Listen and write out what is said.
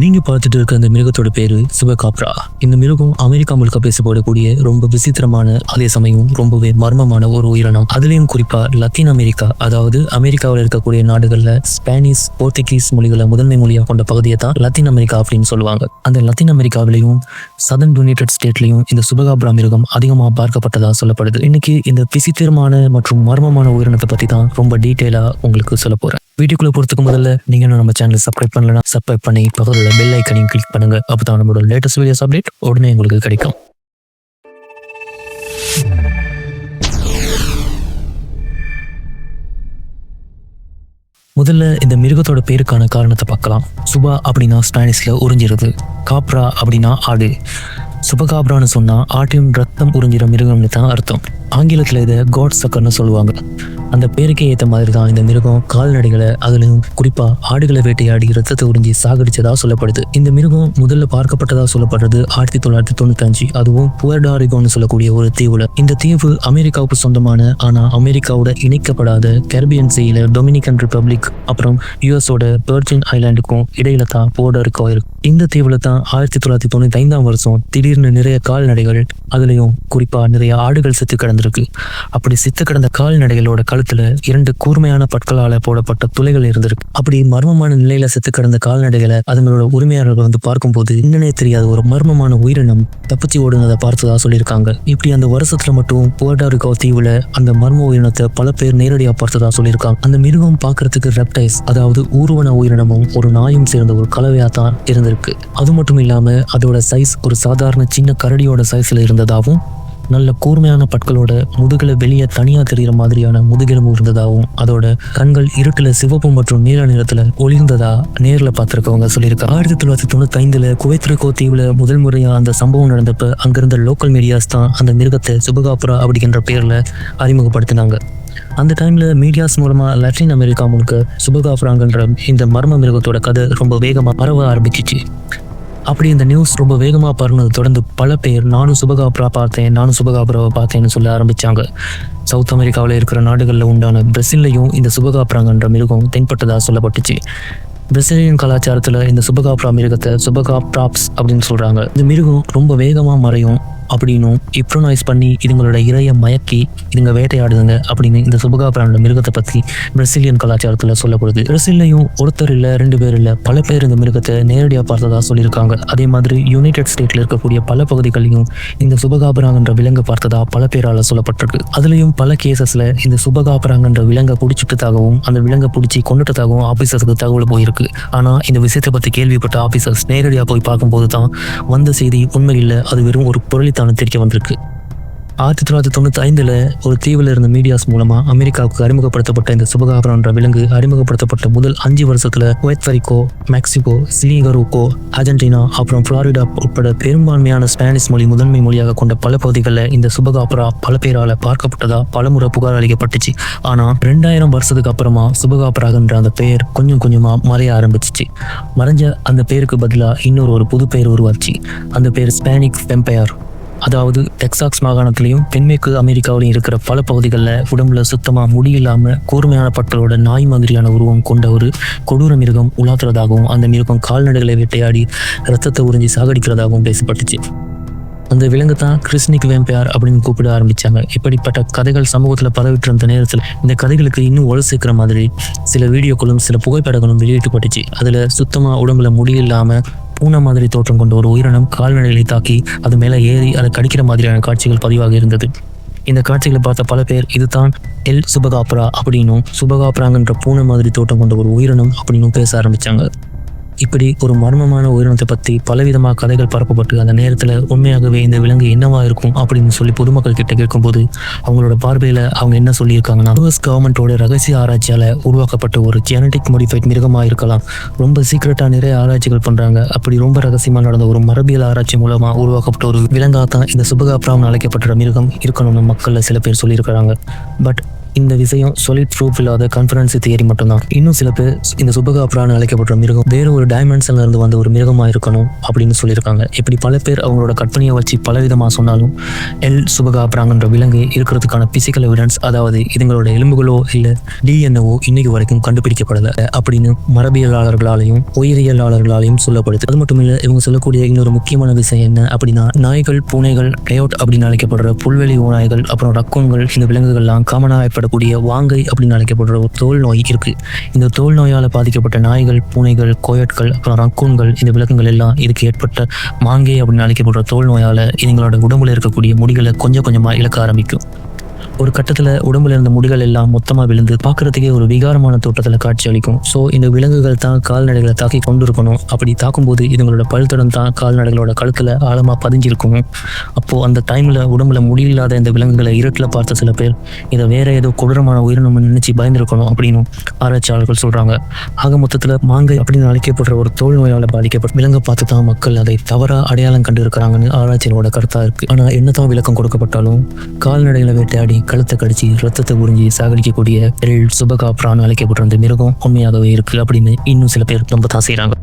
நீங்க பார்த்துட்டு இருக்க அந்த மிருகத்தோட பேரு சிவகாப்ரா. இந்த மிருகம் அமெரிக்கா முழுக்க பேசப்படக்கூடிய ரொம்ப விசித்திரமான அதே சமயம் ரொம்பவே மர்மமான ஒரு உயிரினம். அதுலயும் குறிப்பா லத்தீன் அமெரிக்கா அதாவது அமெரிக்காவில் இருக்கக்கூடிய நாடுகள்ல ஸ்பானிஷ் போர்த்துகீஸ் மொழிகளை முதன்மை மொழியாக கொண்ட பகுதியை தான் லத்தீன் அமெரிக்கா அப்படின்னு சொல்லுவாங்க. அந்த லத்தீன் அமெரிக்காவிலையும் சதன் யுனைடெட் ஸ்டேட்லையும் இந்த சுபகாப்ரா மிருகம் அதிகமாக பார்க்கப்பட்டதா சொல்லப்படுது. இன்னைக்கு இந்த விசித்திரமான மற்றும் மர்மமான உயிரினத்தை பத்தி தான் ரொம்ப டீட்டெயிலா உங்களுக்கு சொல்ல போறேன். வீடியோக்குள்ள போறதுக்கு முதல்ல நீங்க நம்ம சேனல் சப்ஸ்கிரைப் பண்ணலன்னா சப்ஸ்கிரைப் பண்ணி பகுதியில் பெல் ஐக்கனையும் கிளிக் பண்ணுங்க. அப்பதான் நம்மளோட லேட்டஸ்ட் வீடியோஸ் அப்டேட் உடனே உங்களுக்கு கிடைக்கும். முதல்ல இந்த மிருகத்தோட பேருக்கான காரணத்தை பார்க்கலாம். சுபா அப்படின்னா ஸ்பானிஷ்ல உறிஞ்சிருது காப்ரா அப்படின்னா ஆடு. சுபகாப்ரான்னு சொன்னா ஆட்டின் ரத்தம் உறிஞ்சிற மிருகம்னு தான் அர்த்தம். ஆங்கிலத்தில் இதை காட் சக்கர்னு சொல்லுவாங்க. அந்த பேருக்கே ஏற்ற மாதிரி தான் இந்த மிருகம் கால்நடைகளை அதிலும் குறிப்பா ஆடுகளை வேட்டையாடி ரத்தத்தை உறிஞ்சி சாகடிச்சதா சொல்லப்படுது. இந்த மிருகம் முதல்ல பார்க்கப்பட்டதா சொல்லப்படுறது ஆயிரத்தி தொள்ளாயிரத்தி தொண்ணூத்தஞ்சு அதுவும் புவர்டாரிகோன்னு சொல்லக்கூடிய ஒரு தீவுல. இந்த தீவு அமெரிக்காவுக்கு சொந்தமான ஆனா அமெரிக்காவோட இணைக்கப்படாத கெரபியன் சீல டொமினிகன் ரிப்பப்ளிக் அப்புறம் யூஎஸோட பெர்ஜின் ஐலாண்டுக்கும் இடையில தான் போர்டருக்கோ இருக்கு இந்த தீவுல தான் ஆயிரத்தி தொள்ளாயிரத்தி தொண்ணூத்தி ஐந்தாம் வருஷம் திடீர்னு நிறைய கால்நடைகள் அதுலயும் குறிப்பா நிறைய ஆடுகள் செத்து கிடந்திருக்கு. அப்படி செத்து கிடந்த கால்நடைகளோட கழுத்துல இரண்டு கூர்மையான பற்களால போடப்பட்ட துளைகள் இருந்திருக்கு. அப்படி மர்மமான நிலையில செத்து கிடந்த கால்நடைகளை அதுங்களோட உரிமையாளர்கள் வந்து பார்க்கும்போது என்னன்னே தெரியாத ஒரு மர்மமான உயிரினம் தப்பிச்சு ஓடுனதை பார்த்ததா சொல்லியிருக்காங்க. இப்படி அந்த வருஷத்துல மட்டும் புவர்டாரிகோ தீவுல அந்த மர்ம உயிரினத்தை பல பேர் நேரடியா பார்த்ததா சொல்லியிருக்காங்க. அந்த மிருகம் பார்க்கறதுக்கு ரெப்டைஸ் அதாவது ஊர்வன உயிரினமும் ஒரு நாயும் சேர்ந்த ஒரு கலவையா தான் இருந்திருக்கு. அது மட்டும் இல்லாம அதோட சைஸ் ஒரு சாதாரண சின்ன கரடியோட சைஸ்ல இருந்ததாகவும் நல்ல கூர்மையான பற்களோட முதுகுல வெளியே தனியா தெரிகிற மாதிரியான முதுகெலும்பு இருந்ததாகவும் அதோட கண்கள் இருட்டுல சிவப்பு மற்றும் நீல நிறத்துல ஒளிர்ந்ததா நேர்ல பார்த்துருக்கவங்க சொல்லியிருக்காங்க. ஆயிரத்தி தொள்ளாயிரத்தி தொண்ணூத்தி ஐந்துல குவைத்திருக்கோ தீவுல முதல் முறையா அந்த சம்பவம் நடந்தப்ப அங்கிருந்த லோக்கல் மீடியாஸ் தான் அந்த மிருகத்தை சுபகாபுரா அப்படிங்கிற பேர்ல அறிமுகப்படுத்தினாங்க. அந்த டைம்ல மீடியாஸ் மூலமா லட்டின் அமெரிக்கா முழுக்க சுபகாப்புராங்கன்ற இந்த மர்ம மிருகத்தோட கதை ரொம்ப வேகமா பரவ ஆரம்பிச்சிச்சு. அப்படி இந்த நியூஸ் ரொம்ப வேகமாக பரவுனது தொடர்ந்து பல பேர் நானும் சுபகாபுரா பார்த்தேன் நானும் சுபகாபுராவை பார்த்தேன்னு சொல்ல ஆரம்பித்தாங்க சவுத் அமெரிக்காவில் இருக்கிற நாடுகளில் உண்டான பிரசில்லையும் இந்த சுபகாபுராங்கன்ற மிருகம் தென்பட்டதாக சொல்லப்பட்டுச்சு. பிரசிலியன் கலாச்சாரத்தில் இந்த சுபகாப்ரா மிருகத்தை சுபகாப்ராப்ஸ் அப்படின்னு சொல்கிறாங்க இந்த மிருகம் ரொம்ப வேகமாக மறையும். அப்படின்னும் இப்ரோனைஸ் பண்ணி இதுங்களோட இறைய மயக்கி இதுங்க வேட்டையாடுதுங்க அப்படின்னு இந்த சுபகாபுரான மிருகத்தை பற்றி பிரசிலியன் கலாச்சாரத்தில் சொல்லப்படுது. பிரசில்லையும் ஒருத்தர் இல்லை ரெண்டு பேர் இல்லை பல பேர் இந்த மிருகத்தை நேரடியாக பார்த்ததா சொல்லியிருக்காங்க. அதே மாதிரி யுனைடெட் ஸ்டேட்டில் இருக்கக்கூடிய பல பகுதிகளையும் இந்த சுபகாபுராங்கன்ற விலங்கு பார்த்ததா பல பேரால் சொல்லப்பட்டிருக்கு. அதுலேயும் பல கேசஸில் இந்த சுபகாபுராங்கன்ற விலங்கை பிடிச்சிட்டதாகவும் அந்த விலங்கை பிடிச்சி கொண்டுட்டதாகவும் ஆபீசர்ஸுக்கு தகவல் போயிருக்கு. ஆனால் இந்த விஷயத்தை பற்றி கேள்விப்பட்ட ஆஃபீஸர்ஸ் நேரடியாக போய் பார்க்கும்போது தான் வந்த செய்தி உண்மை இல்லை அது வெறும் ஒரு பொருளித்தான தெரிய வந்திருக்கு. ஆயிரத்தி தொள்ளாயிரத்தி தொண்ணூற்றி ஐந்தில் ஒரு தீவில் இருந்த மீடியாஸ் மூலமாக அமெரிக்காவுக்கு அறிமுகப்படுத்தப்பட்ட இந்த சுபகாபுரம்ன்ற விலங்கு அறிமுகப்படுத்தப்பட்ட முதல் அஞ்சு வருஷத்தில் குவைத்வரிக்கோ மெக்சிகோ சிலிகருக்கோ அர்ஜென்டினா அப்புறம் புளாரிடா உட்பட பெரும்பான்மையான ஸ்பானிஷ் மொழி முதன்மை மொழியாக கொண்ட பல பகுதிகளில் இந்த சுபகாபரா பல பேரால் பார்க்கப்பட்டதா பலமுறை புகார் அளிக்கப்பட்டுச்சு. ஆனால் ரெண்டாயிரம் வருஷத்துக்கு அப்புறமா சுபகாபராகன்ற அந்த பெயர் கொஞ்சம் கொஞ்சமாக மறைய ஆரம்பிச்சிச்சு. மறைஞ்ச அந்த பேருக்கு பதிலாக இன்னொரு ஒரு புது பெயர் உருவாச்சு. அந்த பேர் ஸ்பானிக் வெம்பையர் அதாவது டெக்சாஸ் மாகாணத்திலையும் தென்மேற்கு அமெரிக்காவிலையும் இருக்கிற பல பகுதிகளில் உடம்புல சுத்தமாக முடியில்லாமல் கூர்மையான பற்களோட நாய் மாதிரியான உருவம் கொண்ட ஒரு கொடூர மிருகம் உலாத்துறதாகவும் அந்த மிருகம் கால்நடைகளை வேட்டையாடி ரத்தத்தை உறிஞ்சி சாகடிக்கிறதாகவும் பேசப்பட்டுச்சு. அந்த விலங்கு தான் கிறிஸ்னிக் வேம்பையார் அப்படின்னு கூப்பிட ஆரம்பித்தாங்க இப்படிப்பட்ட கதைகள் சமூகத்தில் பரவிட்டு இருந்த நேரத்தில் இந்த கதைகளுக்கு இன்னும் ஒழு சேர்க்கிற மாதிரி சில வீடியோக்களும் சில புகைப்படங்களும் வெளியிட்டப்பட்டுச்சு அதில் சுத்தமாக உடம்புல முடியில்லாமல் பூனை மாதிரி தோற்றம் கொண்ட ஒரு உயிரினம் கால்நடைகளை தாக்கி அது மேலே ஏறி அதை கடிக்கிற மாதிரியான காட்சிகள் பதிவாக இருந்தது. இந்த காட்சிகளை பார்த்த பல பேர் இதுதான் எல். சுபகாப்ரா அப்படின்னும் சுபகாப்ராங்கன்ற பூனை மாதிரி தோட்டம் கொண்ட ஒரு உயிரினம் அப்படின்னும் பேச ஆரம்பிச்சாங்க. இப்படி ஒரு மர்மமான உயிரினத்தை பற்றி பலவிதமாக கதைகள் பரப்பப்பட்டு அந்த நேரத்தில் உண்மையாகவே இந்த விலங்கு என்னவா இருக்கும் அப்படின்னு சொல்லி பொதுமக்கள் கிட்ட கேட்கும்போது அவங்களோட பார்வையில் அவங்க என்ன சொல்லியிருக்காங்கன்னா யூஎஸ் கவர்மெண்ட்டோட ரகசிய ஆராய்ச்சியால் உருவாக்கப்பட்ட ஒரு ஜெனடிக் மோடிஃபைட் மிருகமாக இருக்கலாம். ரொம்ப சீக்கிரட்டாக நிறைய ஆராய்ச்சிகள் பண்ணுறாங்க அப்படி ரொம்ப ரகசியமாக நடந்த ஒரு மரபியல் ஆராய்ச்சி மூலமாக உருவாக்கப்பட்ட ஒரு விலங்காக தான் இந்த சுபகாப்ராம்னு அழைக்கப்பட்ட மிருகம் இருக்கணும்னு மக்களில் சில பேர் சொல்லியிருக்கிறாங்க. பட் இந்த விஷயம் சொலிட் ப்ரூஃப் இல்லாத கான்ஃபரன்ஸ் தியரி மட்டும்தான். இன்னும் சில பேர் இந்த சுபகாப்ரான்னு அழைக்கப்படுற மிருகம் வேற ஒரு டைமென்ஷன்ல இருந்து வந்த ஒரு மிருகமா இருக்கணும் அப்படின்னு சொல்லியிருக்காங்க. இப்படி பல பேர் அவங்களோட கற்பனையை வச்சு பலவிதமா சொன்னாலும் எல் சுபகாப்ராங்கன்ற விலங்கு இருக்கிறதுக்கான பிசிக்கல் எவிடன்ஸ் அதாவது இதுங்களோட எலும்புகளோ இல்ல டிஎன்ஓ இன்னைக்கு வரைக்கும் கண்டுபிடிக்கப்படல. அப்படின்னு மரபியலாளர்களாலையும் உயிரியலாளர்களாலையும் சொல்லப்படுது. அது மட்டும் இல்ல இவங்க சொல்லக்கூடிய இன்னொரு முக்கியமான விஷயம் என்ன அப்படின்னா நாய்கள் பூனைகள் டயோட் அப்படின்னு அழைக்கப்படுற புல்வெளி ஓநாய்கள் அப்புறம் ரக்கோன்கள் இந்த விலங்குகள்லாம் காமனாக ஏற்படக்கூடிய வாங்கை அப்படின்னு அழைக்கப்படுற ஒரு தோல் நோய் இருக்கு. இந்த தோல் நோயால் பாதிக்கப்பட்ட நாய்கள் பூனைகள் கோயட்கள் அப்புறம் ரக்கூன்கள் இந்த விலங்குகள் எல்லாம் இதுக்கு ஏற்பட்ட மாங்கை அப்படின்னு அழைக்கப்படுற தோல் நோயால் இதுங்களோட உடம்புல இருக்கக்கூடிய முடிகளை கொஞ்சம் கொஞ்சமாக இழக்க ஆரம்பிக்கும். ஒரு கட்டத்தில் உடம்புல இருந்த முடிகள் எல்லாம் மொத்தமாக விழுந்து பார்க்கறதுக்கே ஒரு விகாரமான தோட்டத்தில் காட்சி அளிக்கும். ஸோ இந்த விலங்குகள் தான் கால்நடைகளை தாக்கி கொண்டு இருக்கணும் அப்படி தாக்கும்போது இதுங்களோட பழுத்தடம் தான் கால்நடைகளோட கழுத்தில் ஆழமாக பதிஞ்சிருக்கும். அப்போது அந்த டைமில் உடம்புல முடியில்லாத இந்த விலங்குகளை இருட்டில் பார்த்த சில பேர் இதை வேற ஏதோ கொடூரமான உயிரினம் நினைச்சு பயந்துருக்கணும் அப்படின்னு ஆராய்ச்சியாளர்கள் சொல்கிறாங்க ஆக மொத்தத்தில் மாங்கை அப்படின்னு அழைக்கப்படுற ஒரு தோல் நோயால் பாதிக்கப்பட்ட விலங்கை பார்த்து தான் மக்கள் அதை தவறாக அடையாளம் கண்டு இருக்கிறாங்கன்னு ஆராய்ச்சியோட கருத்தாக இருக்குது ஆனால் என்னதான் விளக்கம் கொடுக்கப்பட்டாலும் கால்நடைகளை வேட்டையாடி கழுத்தை கடிச்சு ரத்தத்தை உறிஞ்சி சாகடிக்கக்கூடிய எல் சுபகாப்ரான்னு அழைக்கப்படுற அந்த மிருகம் உண்மையாகவே இருக்கு அப்படின்னு இன்னும் சில பேர் ரொம்ப தான் செய்கிறாங்க